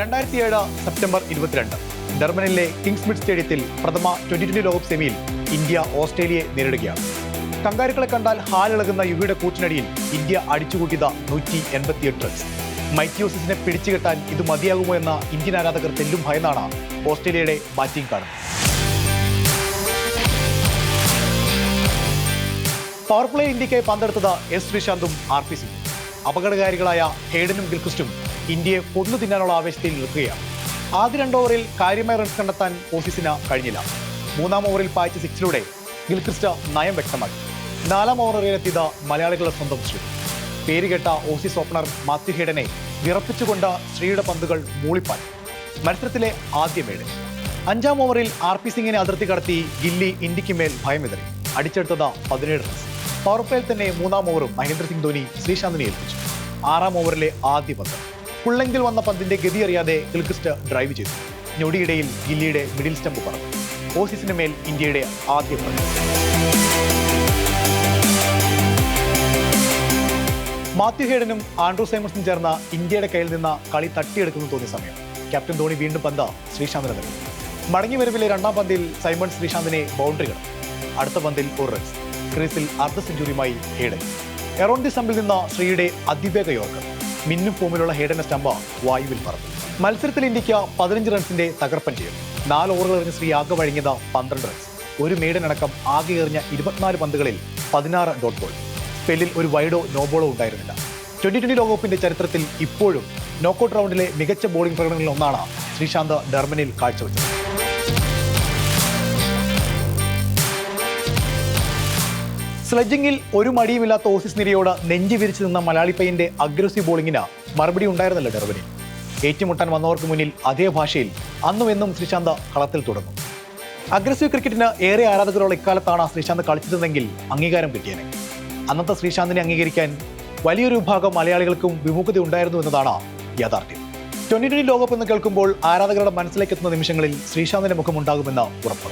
രണ്ടായിരത്തി ഏഴ് സെപ്റ്റംബർ ഇരുപത്തിരണ്ട് ജർമ്മനിയിലെ കിങ്സ്മിഡ് സ്റ്റേഡിയത്തിൽ പ്രഥമ ട്വന്റി ട്വന്റി ലോകകപ്പ് സെമിയിൽ ഇന്ത്യ ഓസ്ട്രേലിയയെ നേരിടുകയാണ്. കങ്കാരുക്കളെ കണ്ടാൽ ഹാലിളകുന്ന യുവിയുടെ കൂറ്റിനടിയിൽ ഇന്ത്യ അടിച്ചുകൂട്ടിയത് നൂറ്റി എൺപത്തിയെട്ട് റൺസ് മൈറ്റിയോസിനെ പിടിച്ചുകെട്ടാൻ ഇത് മതിയാകുമോ എന്ന ഇന്ത്യൻ ആരാധകർ തെല്ലും ഭയന്നാണ് ഓസ്ട്രേലിയയുടെ ബാറ്റിംഗ് കാണുന്നത് പവർ പ്ലേ ഇന്ത്യക്കായി പന്തെടുത്തത് എസ് ശ്രീശാന്തും ആർ പി സിംഗും അപകടകാരികളായ ഹേഡനും ഗിൽക്രിസ്റ്റും ഇന്ത്യയെ കൊന്നു തിന്നാനുള്ള ആവേശത്തിൽ നിൽക്കുകയാണ്. ആദ്യ രണ്ട് ഓവറിൽ കാര്യമായ റൺസ് കണ്ടെത്താൻ ഓസീസിന് കഴിഞ്ഞില്ല. മൂന്നാം ഓവറിൽ പായിച്ച സിക്സിലൂടെ ഗിൽക്രിസ്റ്റ് നയം വ്യക്തമാക്കി. നാലാം ഓവറിലെത്തിയത് മലയാളികളുടെ സ്വന്തം ശ്രീ. പേരുകേട്ട ഓസീസ് ഓപ്പണർ മാത്യു ഹേഡനെ വിറപ്പിച്ചുകൊണ്ട് ശ്രീയുടെ പന്തുകൾ മൂളിപ്പാൻ മത്സരത്തിലെ ആദ്യ മേട്. അഞ്ചാം ഓവറിൽ ആർ പി സിംഗിനെ അതിർത്തി കടത്തി ഗില്ലി ഇന്ത്യയ്ക്ക് മേൽ ഭയമെതിരെ അടിച്ചെടുത്തത് പതിനേഴ് റൺസ് പവർ പ്ലേയിൽ തന്നെ മൂന്നാം ഓവറും മഹേന്ദ്ര സിംഗ് ധോനി ശ്രീശാന്തിനെ ഏൽപ്പിച്ചു. ആറാം ഓവറിലെ ആദ്യ പന്ത്. പുള്ളെങ്കിൽ വന്ന പന്തിന്റെ ഗതി അറിയാതെ ഗിൽക്രിസ്റ്റ് ഡ്രൈവ് ചെയ്തു. ഞൊടിയിടയിൽ ഗില്ലിയുടെ മിഡിൽ സ്റ്റംപ് പറഞ്ഞു ഓസീസിന് മേൽ ഇന്ത്യയുടെ ആദ്യ പന്ത്. മാത്യു ഹേഡനും ആൻഡ്രൂ സൈമൺസും ചേർന്ന ഇന്ത്യയുടെ കയ്യിൽ നിന്ന് കളി തട്ടിയെടുക്കുന്നു തോന്നിയ സമയം. ക്യാപ്റ്റൻ ധോണി വീണ്ടും പന്ത ശ്രീശാന്തിന് നൽകി മടങ്ങി വരവിലെ രണ്ടാം പന്തിൽ സൈമൺ ശ്രീശാന്തിനെ ബൗണ്ടറി കടന്നു. അടുത്ത പന്തിൽ ഒരു റൺസ് ക്രീസിൽ അർദ്ധ സെഞ്ചുറിയുമായി ഹേഡൻ. എറോണ്ടി ദി നിന്ന ശ്രീയുടെ അതിവേഗ യോർക്കർ മിന്നും ഫോമിലുള്ള ഹേഡന്റെ സ്റ്റംബ വായുവിൽ പറന്നു. മത്സരത്തിൽ ഇന്ത്യയ്ക്ക് പതിനഞ്ച് റൺസിന്റെ തകർപ്പൻ ചെയ്യും നാല് ഓവറുകൾ എറിഞ്ഞ ശ്രീ ആകെ വഴങ്ങിയത് പന്ത്രണ്ട് റൺസ്. ഒരു മെയ്ഡൻ അടക്കം ആകെ എറിഞ്ഞ ഇരുപത്തിനാല് പന്തുകളിൽ പതിനാറ് ഡോട്ട് ബോൾ. സ്പെല്ലിൽ ഒരു വൈഡോ നോ ബോളോ ഉണ്ടായിരുന്നില്ല. ട്വന്റി ട്വന്റി ലോകകപ്പിന്റെ ചരിത്രത്തിൽ ഇപ്പോഴും നോക്കൌട്ട് റൗണ്ടിലെ മികച്ച ബോളിംഗ് പ്രകടനങ്ങളിൽ ഒന്നാണ് ശ്രീശാന്ത് ഡർമനിൽ കാഴ്ചവെച്ചത്. സ്ലെഡ്ജിങ്ങിൽ ഒരു മടിയുമില്ലാത്ത ഓസീസ് നിരയോട് നെഞ്ചി വിരിച്ചു നിന്ന മലയാളി പയ്യന്റെ അഗ്രസീവ് ബോളിങ്ങിന് മറുപടി ഉണ്ടായിരുന്നല്ലോ ഡെർബനിൽ ഏറ്റുമുട്ടാൻ വന്നവർക്ക് മുന്നിൽ അതേ ഭാഷയിൽ അന്നും എന്നും ശ്രീശാന്ത് കളത്തിൽ തുടങ്ങും അഗ്രസീവ് ക്രിക്കറ്റിന് ഏറെ ആരാധകരുള്ള ഇക്കാലത്താണ് ശ്രീശാന്ത് കളിച്ചിരുന്നെങ്കിൽ അംഗീകാരം കിട്ടിയേനെ. അന്നത്തെ ശ്രീശാന്തിനെ അംഗീകരിക്കാൻ വലിയൊരു വിഭാഗം മലയാളികൾക്കും വിമുഖത ഉണ്ടായിരുന്നു എന്നതാണ് യാഥാർത്ഥ്യം. ട്വന്റി ട്വന്റി ലോകകപ്പ് എന്ന് കേൾക്കുമ്പോൾ ആരാധകരുടെ മനസ്സിലേക്ക് എത്തുന്ന നിമിഷങ്ങളിൽ ശ്രീശാന്തിന്റെ മുഖം ഉണ്ടാകുമെന്ന് ഉറപ്പ്